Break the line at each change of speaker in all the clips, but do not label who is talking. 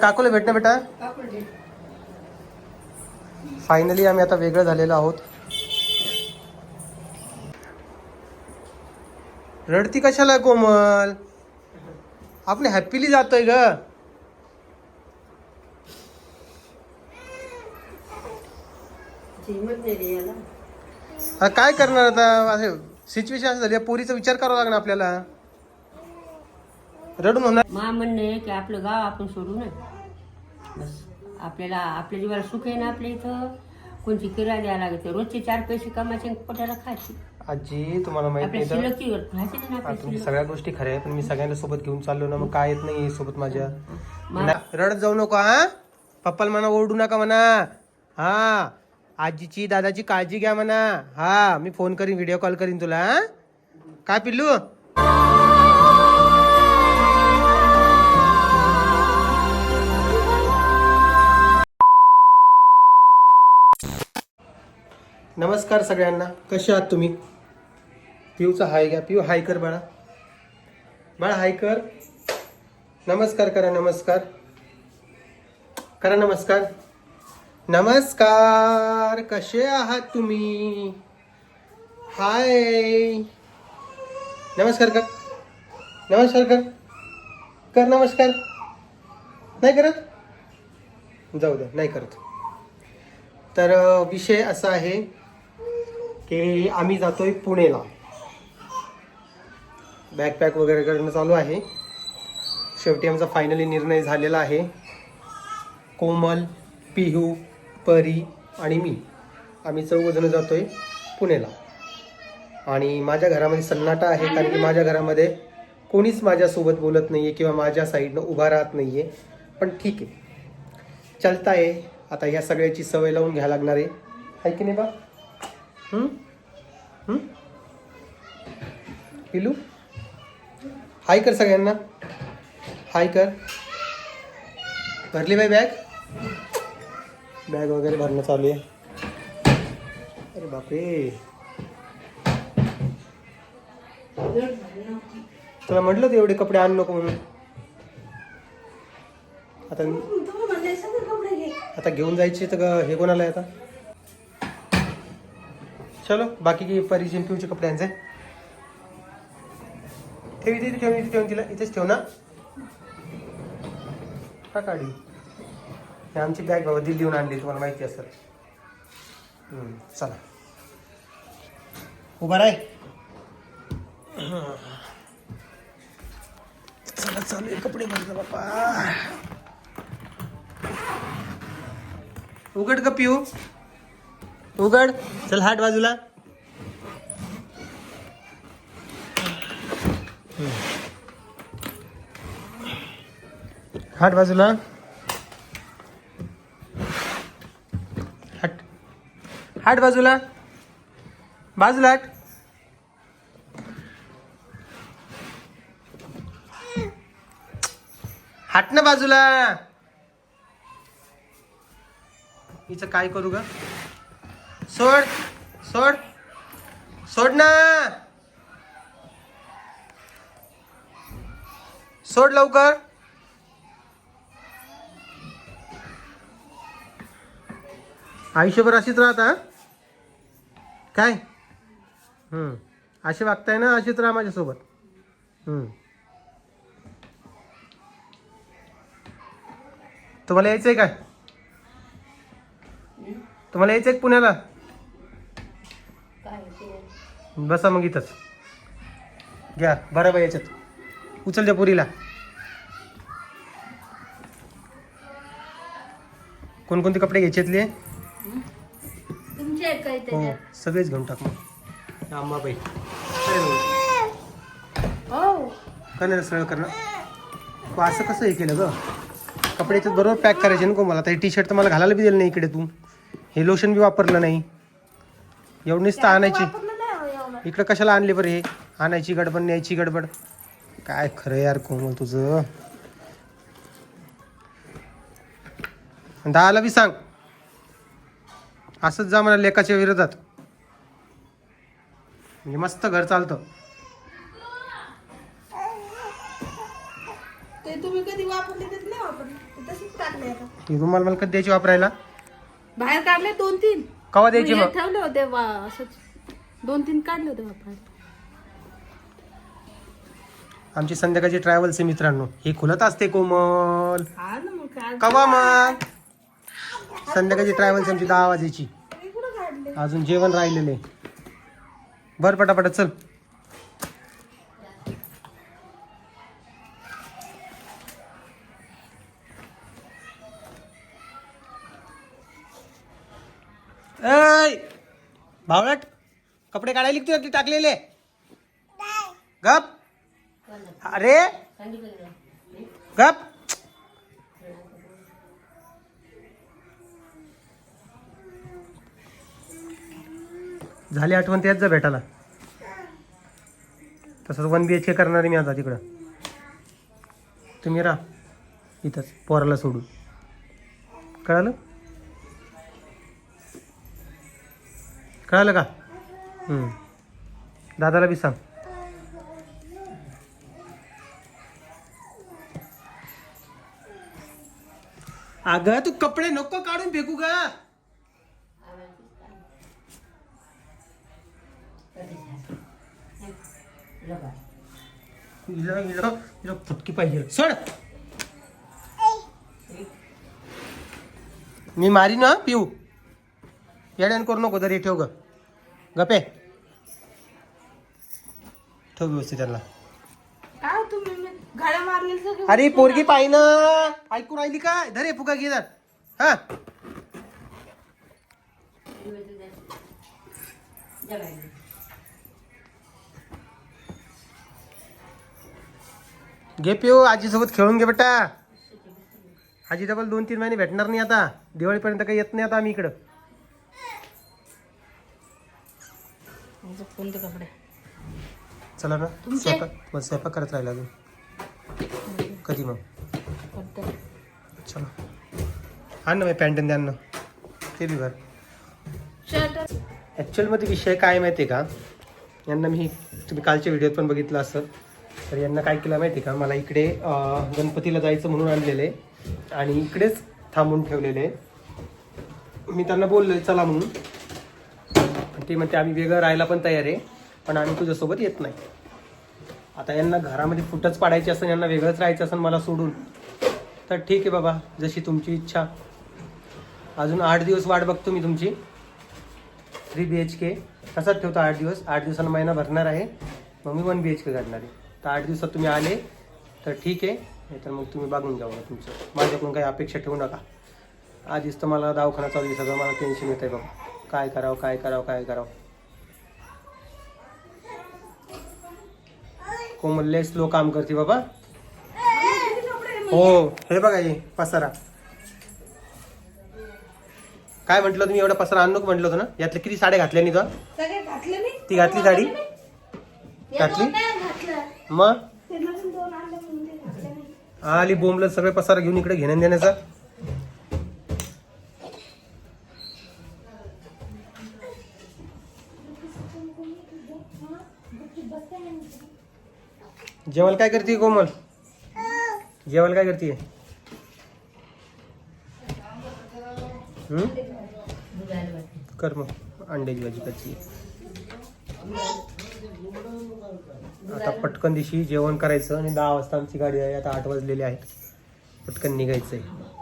काकूला भेट ना बेटा. फायनली आम्ही आता वेगळं झालेलो आहोत. रडती कशाला कोमल? आपले हॅपीली जातोय ग. काय करणार आता? असे सिच्युएशन असं झाली पोरीचा विचार करावा लागणार आपल्याला. रडून होणार
मा म्हणणं आहे की आपलं गाव आपण सोडू ना. बस. आपल्याला आपल्या जीवाला सुख आहे ना आपल्या इथं. कोणती किराया द्यायला लागते रोजचे चार पैसे कमायचे आणि पोटाला खायचे.
आजी तुम्हाला माहीत
आपल्या
नाही तर
शिल्लकीवर राहायचे ना
हा,
आपल्या
तुमची
शिल्लक.
सगळ्या गोष्टी खऱ्या आहे पण मी सगळ्यांना सोबत घेऊन चाललो ना मग काय येत नाही सोबत माझ्या.
मा-
रडत जाऊ नको हा? पप्पाला म्हणा ओरडू नका म्हणा. हा. आजीची दादाची काळजी घ्या म्हणा. हा मी फोन करीन व्हिडिओ कॉल करीन तुला हा? काय पिल्लू? नमस्कार सगळ्यांना कसे आहात तुम्ही? पिऊचा हाय घ्या पिऊ हाय कर बाळा. बाळा हाय कर. नमस्कार करा नमस्कार. करा नमस्कार. नमस्कार कसे आहात तुम्ही? हाय. नमस्कार कर. नमस्कार कर. कर नमस्कार. नाही करत? जाऊ दे नाही करत. तर विषय असा आहे की आम्ही जातोय पुणेला. बॅकपॅक वगैरे करणं चालू आहे. शेवटी आमचा फायनली निर्णय झालेला आहे. कोमल पिहू परी आणि मी. आम्ही चौघजणं आहे पुणेला. आणि माझ्या घरामध्ये सन्नाटा आहे कारण की माझ्या घरामध्ये कोणीच माझ्यासोबत बोलत नाही आहे किंवा माझ्या साईडनं उभा राहत नाही आहे पण ठीक आहे. चलता आहे आता ह्या सगळ्याची सवय लावून घ्यायला लागणार आहे. आहे की नाही बा? पिलू? हाय कर सगळ्यांना. हाय कर. भरली बाई बॅग? बॅग वगैरे भरणं चालू आहे. अरे बापरे. तुला म्हटलं तर एवढे कपडे आण नको म्हणून. आता आता घेऊन जायचे तर हे कोणाला आहे आता? चलो बाकी की परिचय पिऊचे कपडे आणचे. ठेव इथे ठेवून तिला इथेच ठेव ना. का काढी हे आमची बॅग बाबा दिल्लीहून आणली तुम्हाला माहिती असेल. हम्म, चला. उभा राय. चला चालू आहे कपडे बघ बापा उघड का पिऊ. उघड. चल हाट बाजूला. हाट बाजूला. हाट बाजूला. बाजूला हाट हाट ना बाजूला. हिचं काय करू ग? सोड सोड सोड ना. सोड लवकर. आयुष्यभर अशीच राहता काय? हम्म. असे वागताय ना अशीच राहा माझ्यासोबत. हम्म. तुम्हाला यायचंय काय? तुम्हाला यायचंय का पुण्याला? बसा मग इथंच. घ्या बरोबर याच्यात. उचल द्या पुरीला. कोणकोणते कपडे घ्यायचेतले
काही
हो
त्याच्यात.
सगळेच घेऊन टाक. मग आंबाबाई अरे हो.
हो
का नाही सरळ करणं तू असं कसं हे केलं ग? कपडे याच्यात बरोबर पॅक करायचे नको मला. आता टी शर्ट तर मला घालायला बी दिलं नाही इकडे तू. हे लोशन बी वापरलं नाही. एवढं नुसतं आणायची.
वापरलं नाही हो एवढं.
इकडं कशाला आणले बरं हे? आणायची गडबड न्यायची गडबड. काय खरं यार कोमल तुझं? दहाला बी सांग. असंच जा म्हणा लेखाच्या विरोधात. म्हणजे मस्त घर चालतं.
ते तुम्ही कधी वापरले ते नाही वापरले. ते तसेच टाकले आता.
ती रुमाल मला कधी द्यायची वापरायला?
बाहेर काढले दोन तीन.
कवा द्यायची
हे
मग?
ठेवले होते वा असंच. दोन तीन काढले होते वापरायला.
आमची संध्याकाळची ट्रॅव्हल्स आहे मित्रांनो हे खुलत असते कोमल.
हा ना मग काय?
कवा मग? संध्याकाळची ट्रॅव्हल्स आमची दहा
काढले
अजून जेवण राहिलेले बर पटापट चल. ऐ भावलट कपडे काढायला तू ती टाकलेले? गप. अरे. गप. झाली आठवण त्याच जा भेटायला. तसंच वन बी एच के करणार आहे मी आता तिकडं. तुम्ही राहा. इथंच पोराला सोडून. कळालं? कळालं का? दादाला बी सांग. अगं तू कपडे नको काढून फेकू का हिला हिला हिला फटकी पाहिजे. सोड! मी मारी ना पिऊ. येड्यान करू नको तरी ठेव ग. गपे ठेव व्यवस्थित त्यांना.
काय हो तुम्ही? मी गाड्या मारलेल्या सगळं
अरे पोरगी पाहि ना ऐकू राहिली काय धरे फुगा घे जर. हा.
जा
घे पिऊ आजीसोबत खेळून घे बेटा. आजी डबल दोन तीन महिने भेटणार नाही आता. दिवाळीपर्यंत काही येत नाही आता आम्ही इकडं.
कोणते कपडे?
चला ना स्वयंपाक स्वयंपाक करत राहिला अजून. कधी मग? चला. आण ना पॅन्ट द्या ना ते बी भर. ॲक्च्युअलमध्ये विषय काय माहिती आहे का? यांना मी तुम्ही कालच्या व्हिडिओत पण बघितलं असं तर यांना काय केलं माहिती आहे का? मला इकडे गणपतीला जायचं म्हणून आणलेले आणि इकडेच थांबून ठेवलेले मी त्यांना बोललो चला म्हणून. पण ते म्हणते आम्ही वेगळं राहायला पण तयार आहे पण आम्ही तुझ्यासोबत येत नाही. आता यांना घरामध्ये फुटच पाडायची असेल यांना वेगळंच राहायचं असेल मला सोडून तर ठीक आहे बाबा जशी तुमची इच्छा. अजून आठ दिवस वाट बघतो मी तुमची. थ्री बी एच के तसाच ठेवतो आठ दिवस. आठ दिवसांना महिना भरणार आहे. मग मी वन बी एच के काढणार आहे. तर आठ दिवसात तुम्ही आले तर ठीक आहे. नाहीतर मग तुम्ही बघून जाऊ तुमचं. माझ्याकडून काही अपेक्षा ठेवू नका. आधीच तर मला दवाखाना चालू आहे सगळं. मला टेन्शन येत आहे बाबा काय करावं काय करावं काय करावं. कोमल स्लो काम करते बाबा. हो हे बघा हे पसारा. काय म्हटलं तुम्ही? एवढा पसारा आणू म्हटलं होतं ना? यातल्या किती साड्या घातल्या नाही तो
घातले नाही
ती घातली साडी?
या
घातलं? मग? आली बोंबल सगळे पसारा घेऊन इकडे घेण्या देण्याचा जेवायला काय करते कोमल? जेवायला काय करते कर मग अंड्याची भाजी कच्ची आता पटकन दिवशी जेवण करायचं आणि दहा वाजता आमची गाडी आहे. आता आठ वाजलेली आहेत. पटकन निघायचं आहे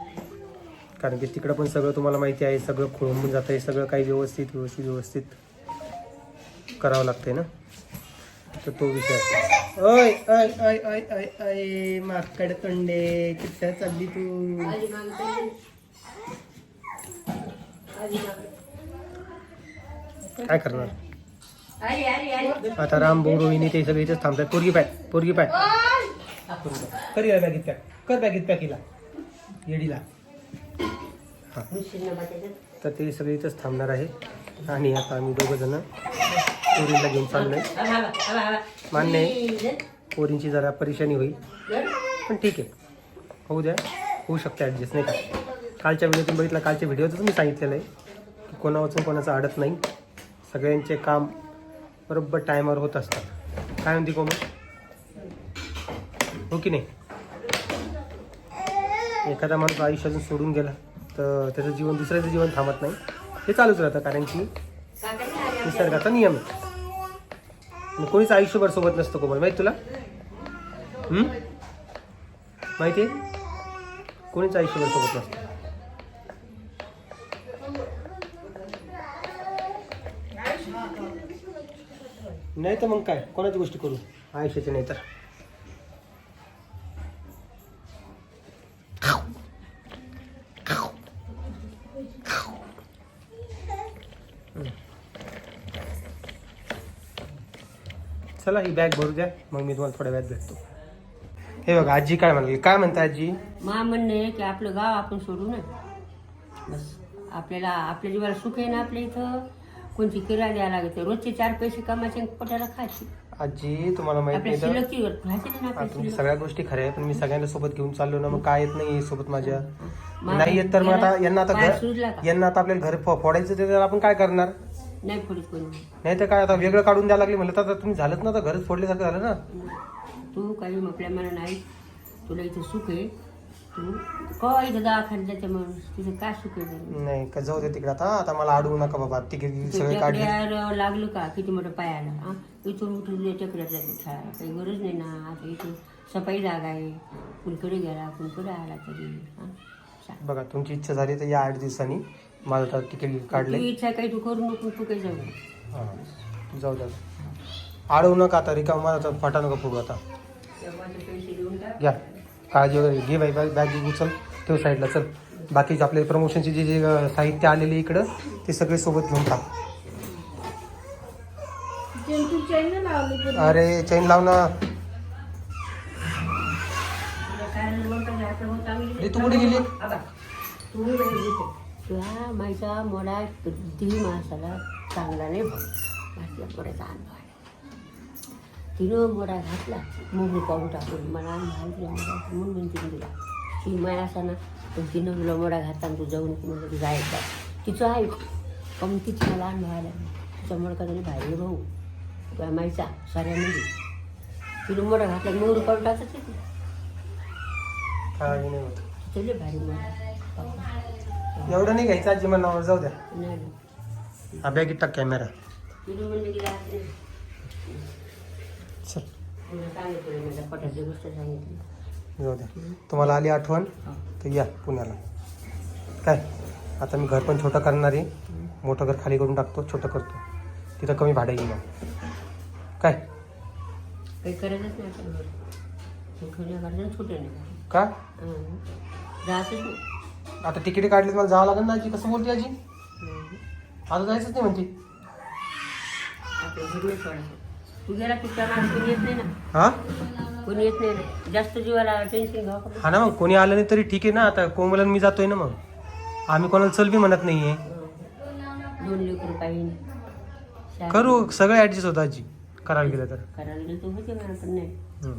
कारण की तिकडं पण सगळं तुम्हाला माहिती आहे सगळं खोळंबून जात आहे. सगळं काही व्यवस्थित व्यवस्थित व्यवस्थित करावं लागतंय ना? तर तो विषय ओय अय अय अय अय ऐ माकड तोंडे किती चालली तू? काय करणार? आता राम भाऊ रोहिणी ते सगळे इथेच थांबतात. पोरगी पाय पोरगी पाय कर या बॅगीत पॅक कर बॅगीत पॅकीला येडीला.
त्याच्यात.
तर ते सगळे इथंच थांबणार आहे. आणि आता आम्ही दोघं जण पोरीला घेऊन
आबा.
मान्य आहे. पोरींची जरा परेशानी होईल. पण ठीक आहे. होऊ द्या. होऊ शकते ॲडजस्ट नाही का? कालच्या व्हिडिओतून बघितलं कालच्या व्हिडिओतच मी सांगितलेलं आहे की कोणावाचून कोणाचं अडत नाही. सगळ्यांचे काम बरोबर टायमावर होत असतात. काय म्हणते कोमल? हो की नाही? एखादा माणूस आयुष्यातून सोडून गेला तर त्याचं जीवन दुसऱ्याचं जीवन थांबत नाही. ते चालूच राहतं कारण की निसर्गाचा नियम आहे. मग कोणीच आयुष्यभर सोबत नसतं कोमल माहिती तुला? माहिती आहे? कोणीच आयुष्यभर सोबत नसतं. नाही तर मग काय? कोणाची गोष्टी करू? आयुष्याची नाही तर. चला ही बॅग भरू द्या. मग मी तुम्हाला थोड्या वेळात भेटतो. हे बघा आजी काय म्हणाली? काय म्हणता आजी?
मा म्हणणं आहे की आपलं गाव आपण सोडू ना. बस आपल्याला आपल्या जीवाला सुख आहे ना आपल्या इथं? कोणती किराया द्यायला लागते रोजचे चार पैसे कमायचे पोटाला खायचे.
आजी तुम्हाला माहीत
आपल्या
नाही तर
ना
हा,
आपल्या
सगळ्या गोष्टी खऱ्या आहे पण मी सगळ्यांना सोबत घेऊन चाललो ना मग काय येत नाही सोबत माझ्या? नाही येत तर मग आता यांना आता घर
सुजला का?
यांना आता आपल्याला घर फो- फोडायचं ते तर आपण काय करणार?
नाही फोडीत कोणी.
नाही तर काय आता वेगळं काढून द्यायला लागले म्हणलं तर आता तुम्ही झालंच ना आता घरच फोडल्यासारखं झालं ना.
तू काही आपल्या नाही तुला इथं सुख आहे. इथं दवाखान्यात जाते माणूस? तिथं काय?
नाही का जाऊ दे तिकडे आता. आता मला अडवू नका बाबा. तिकीट सगळे काढले.
टेकड्यावर लागलं का? किती मोठं पायाला हा? इथून उठून टेकड्यात जाते खेळायला काही गरज नाही ना. आता इथं सफाई जागा आहे. कुणकडे गेला? कुणकडे आला तरी? हा? सांग.
बघा तुमची इच्छा झाली तर या आठ दिवसांनी माझं आता तिकीट
तू
काढले
इच्छा काही तू करू नको तू काही जाऊ नको.
हा जाऊ द्या अडवू नका आता. रिकाम माझा आता फाटा नका फोडू आता.
पैसे देऊन टाक.
घ्या काळजी वगैरे घे बाई बॅग बॅग उचल तो साईडला चल. बाकीचे आपले प्रमोशनचे जे जे साहित्य आलेले इकडं ते सगळे सोबत घेऊन टाक
तू चैन लावली
अरे चैन लाव ना. तू कुठे गेली?
तुला माझा मोडा कधी माणसाला चांगला नाही भाऊ माझ्या मोड्याचा अनुभव आहे तिनं मोडा घातला. मोहरी पाहून टाकून मला माहिती म्हणून म्हणते तिला ती माय असा ना पण तिनं तुला मोडा घातला तू जाऊ नको म्हणजे जायचं तिचं आहे. पण तिची मला अनुभव आला तिचा मोडका तरी बाहेर भाऊ. तुला माहीचा साऱ्यामध्ये तिनं मोडा घातला मोहरी पाहून टाकत ती
होत.
तिथे भारी मोडा.
एवढं नाही घ्यायचं आजी मला जाऊ द्या.
नाही.
हा बॅगीत टाक कॅमेरा.
तिनं रात्री
चल.
तुला सांगितलं माझ्या पटाची गोष्ट सांगितली.
जाऊ द्या तुम्हाला आली आठवण. तर या पुण्याला. काय? आता मी घर पण छोटं करणार आहे. मोठं घर खाली करून टाकतो छोटं करतो. तिथं कमी भाडं येईल मग. काय?
काही करायचंच नाही आपण.
का?
हं. जायचंच नाही.
आता तिकीट काढली मला जावं लागेल ना आजी. कसं बोलते आजी. आता जायचंच नाही म्हणते.
आपलं घर नाही सोडायचं तू गेला की त्या माणूस कोणी येत नाही ना.
हा?
कोणी येत नाही ना जास्त जीवाला टेन्शन घ्यावं का
हा ना मग कोणी आलं नाही तरी ठीक आहे ना. आता कोमलन मी जातोय ना मग. आम्ही कोणाला चल बी म्हणत नाहीये.
दोन लेकरं पाहिजे.
करू सगळं ऍडजस्ट होतं आजी. करायला गेलं तर.
करायला गेलं तर होते मला पण नाही.
हम्म.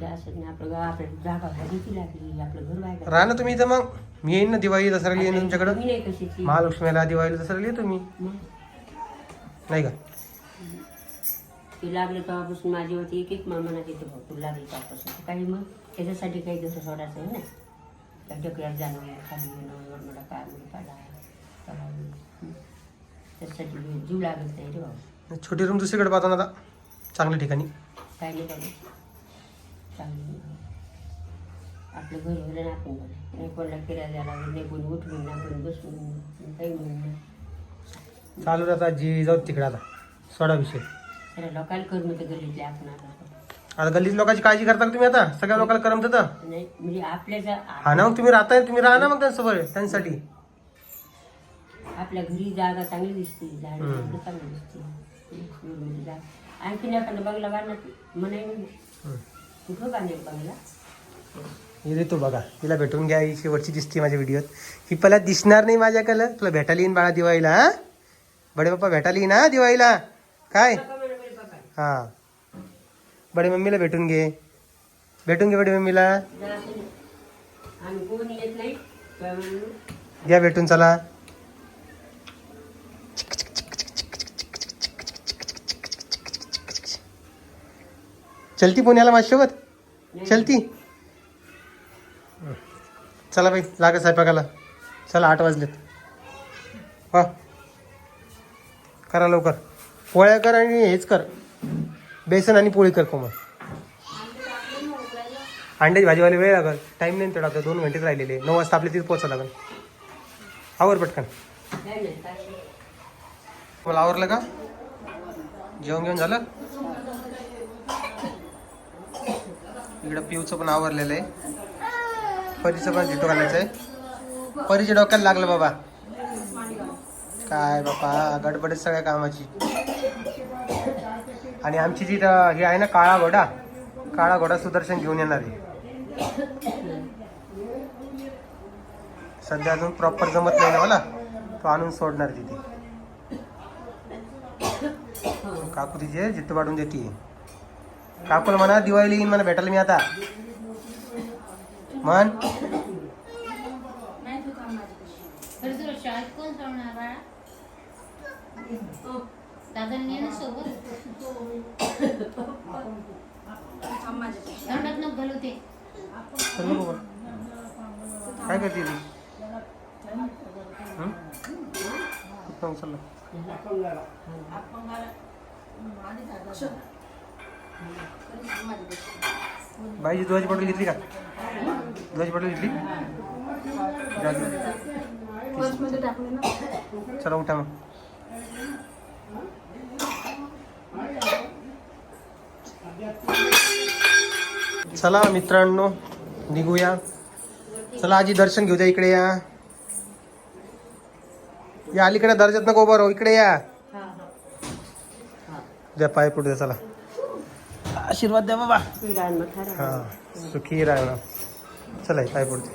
जास्त नाही आपलं गाव आपल्याला जागा भाजीची लागली. आपलं घर बाहेर
राहा ना तुम्ही इथं मग. मी येईन ना दिवाळी दसऱ्याला येईन तुमच्याकडं.
मी नाही कशाची.
महालक्ष्मीला दिवाळीला दसऱ्याला येतो मी.
मग?
नाही का?
ते लागलं तेव्हापासून माझी होती एक एक मनात येते भाऊ तुला लागली तेव्हापासून. काही मग त्याच्यासाठी काही दिवस सोडायचं आहे ना. त्या डोक्यात जाणं खाली येणं वरमडा काय. हं. त्याच्यासाठी जीव लागत नाही रे भाऊ.
छोटी रूम दुसरीकडे पाहतो ना आता. चांगल्या ठिकाणी.
काय नाही बाबा चांगलं. आपलं घर भलं ना आपण नाही कोणाला फिरायला द्यायला लागलं नाही. कोणी उठून ना कोणी बसून काही म्हणून
चालू राहता जी जाऊ तिकडे आता. सोडा विषय.
सगळ्या लोकांना करून तर गल्लीतले आपण. आता
आता गल्लीत लोकांची काळजी करता का तुम्ही आता? सगळ्या लोकांना करमत तर
नाही म्हणजे
हा ना मग तुम्ही राहताय तुम्ही राहा ना मग त्यांच्यासोबत त्यांच्यासाठी.
आपल्या घरी जागा चांगली दिसते झाड
हम्म.
चांगली दिसते. म्हणजे जागा. आणखीन एखादा बंगला बांधणार म्हणाय कुठं बांधेल बंगला?
ये तो बघा तिला भेटून घ्या ही शेवटची दिसते माझ्या व्हिडिओत. ही पहिला दिसणार नाही माझ्याकडं. तुला भेटायला येईन बाळा दिवाळीला हा? बडे पप्पा भेटायला येईन हा दिवाळीला? काय? हा. बडे मम्मीला भेटून घे. भेटून घे बडे मम्मीला. घ्या भेटून चला. चलती पुण्याला माझ्यासोबत? चलती. चला बाई लागा स्वयंपाकाला. चला आठ वाजलेत. हा. करा लवकर. पोळ्या कर आणि हेच कर. बेसन आणि पोळी कर कोमल. अंड्याची भाजीवाले वेळ लागल. टाईम नाही तेवढा दोन घंटेच राहिलेले. नऊ वाजता आपल्या तिथे पोहोचा लागल. आवर पटकन. मला आवरलं का? जेवण घेऊन झालं? इकडं पिऊचं पण आवरलेलं आहे. परीचं पण झिटो घालायचं आहे परीच्या डोक्याला लागलं बाबा. काय बाबा गडबडच सगळ्या कामाची. आणि आमची जी हे आहे ना काळा घोडा काळा घोडा सुदर्शन घेऊन येणार आहे. सध्या अजून प्रॉपर जमत नाही ना मला. तो आणून सोडणार तिथे. काकू तिचे जिद्द वाढून देते. काकूला म्हणा दिवाळीला येईन मला भेटायला मी आता. म्हण.
शाळेत कोण दादांनी ना सोबत तोंडात नको घालू ते
चल नको बा. काय करते ती? हं? कुठं बाईची दुधाची बॉटल घेतली का? दुधाची बॉटल घेतली? जा घेऊन. चला उठा मग. चला मित्रांनो निघूया. चला आजी दर्शन घेऊ द्या इकडे या. या अलीकडे दर्जात नको उभं राहू इकडे या. द्या पाय पुढे द्या चला. आशीर्वाद द्या बाबा. हा सुखी राहणार चला पाय पुढे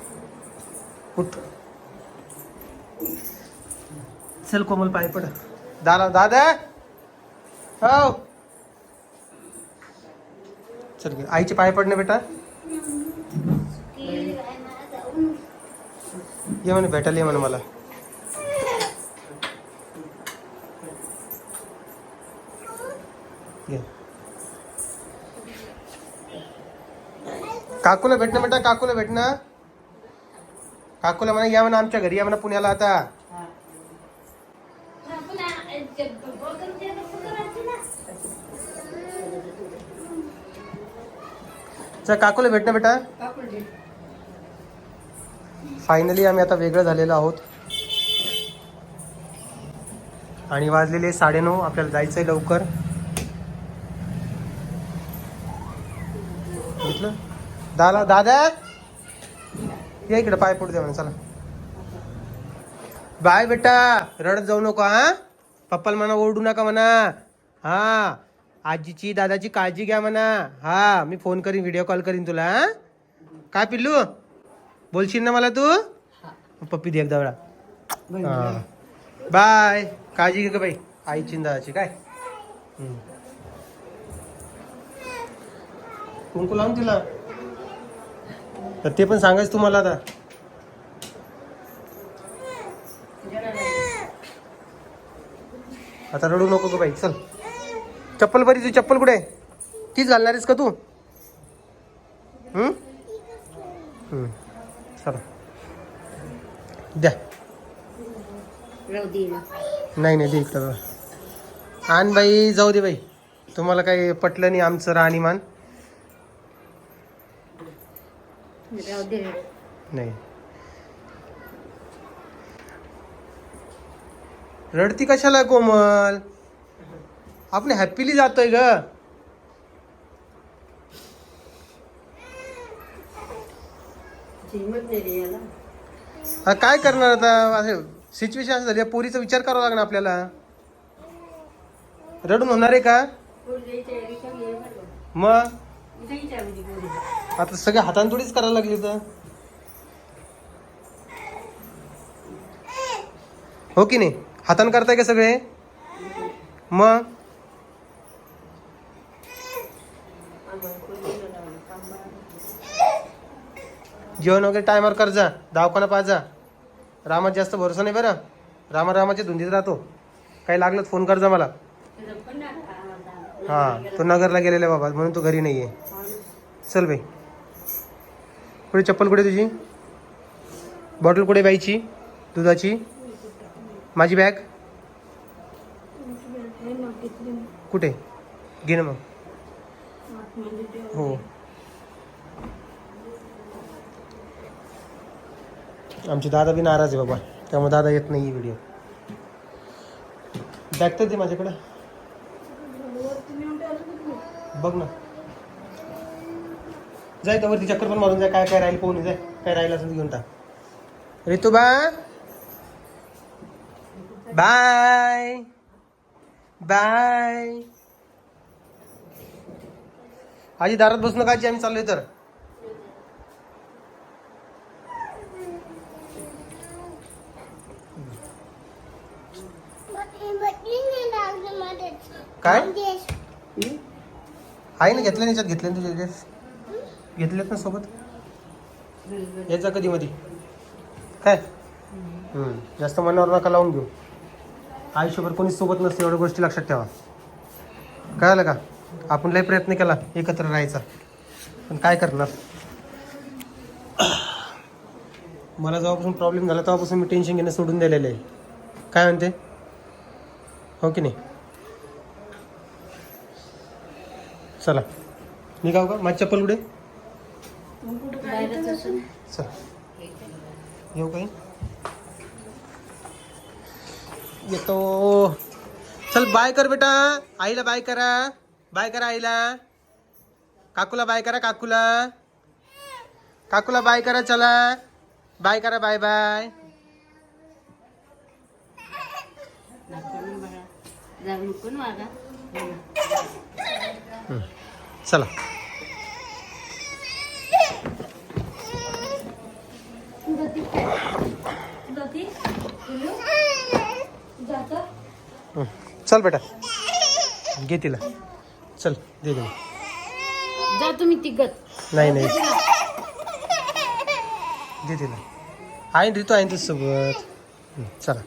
उठ. चल कोमल पाय पड. दादा दादा. हो. चल गे आईचे पाय पडणे बेटा. ये म्हणे भेटायला ये म्हणे मला. ये. काकूला भेटणं बेटा काकूला भेटणं. काकूला म्हणा या म्हणा आमच्या घरी या म्हणा पुण्याला आता. चल काकूला भेटणं बेटा. फायनली आम्ही आता वेगळं झालेलो आहोत. आणि वाजलेले साडेनऊ आपल्याला जायचंय लवकर. घेतलं दादा दादा? या इकडे पाय पडू द्या म्हणा चला. बाय बेटा. रडत जाऊ नको हा? पप्पाला म्हणा ओरडू नका म्हणा. हा. आजीची दादाची काळजी घ्या म्हणा. हा मी फोन करीन व्हिडिओ कॉल करीन तुला हा? काय पिल्लू? बोलशील ना मला तू? पप्पी दे एकदा वेळा. बाय. काळजी घे का बाई. आईची दादाची काय. कुंकू लावून तिला. तर ते पण सांगायचं तुम्हाला आता. आता रडू नको ग बाई चल. चप्पल बरी तुझी चप्पल कुठे? आहे तीच घालणार आहेस का तू? चला. द्या. नाही नाही दे इकडं आण बाई जाऊ दे बाई. तुम्हाला काही पटलं नाही आमचं राहणीमान. नाही. रडती कशाला कोमल? आपण हॅपीली जातोय ग. हा, काय करणार आता? असे सिच्युएशन असं झाली पोरीचा विचार करावा लागणार आपल्याला. रडून होणार आहे का. मग. आता सगळ्या हातान थोडीच करायला लागली तर. हो की नाही? हातान करताय का सगळे? मग
आम्हाला पोरीला लावलं, काम बरं.
जेवण वगैरे टायमावर कर जा. दवाखाना पाहा जा. रामात जास्त भरोसा नाही बरं. रामा रामाच्या धुंदीत राहतो. काही लागलं फोन कर जा मला.
हां
हा तो नगरला गेलेला आहे बाबा म्हणून तो घरी नाही आहे चल बाई. कुठे चप्पल कुठे तुझी? बॉटल कुठे बाईची? दुधाची? माझी बॅग कुठे? घे ना मग. हो. आमचे दादा बी नाराज आहे बाबा. त्यामुळे दादा येत नाही व्हिडिओ बॅग तर दे माझ्याकडं. बघ ना. जाय तर वरती चक्कर पण मारून जाय. काय काय राहील पोहून जाय. काय राहिलं असं घेऊन टाक. रितू बा बाय. बाय. आजी दारात बसून नका आम्ही चाललोय तर. काय? आहे ना घेतलं याच्यात घेतले ना तुझे ड्रेस घेतलेत ना सोबत? याचा कधी मध्ये काय? हम्म, जास्त मनावर नका लावून घेऊ. आयुष्यभर कोणी सोबत नसते एवढ्या गोष्टी लक्षात ठेवा. कळालं का? आपण लय प्रयत्न केला एकत्र राहायचा. पण काय करणार? मला जेव्हापासून प्रॉब्लेम झाला तेव्हापासून मी टेन्शन घेणं सोडून दिलेलं आहे. काय म्हणते? हो की नाही? चला. निघाव का? माझी चप्पल कुठे चल. येऊ काही येतो. चल बाय कर बेटा. आईला बाय करा. बाय करा आईला. काकूला बाय करा काकूला. काकूला बाय करा चला. बाय करा बाय बाय.
जाऊ नको ना मागा.
चला. चल बेटा. घे तिला. चल दे दे
जा तुम्ही तिघत
नाही नाही. दे तिला. आहे ऋतू आहे तुझ्यासोबत. चला.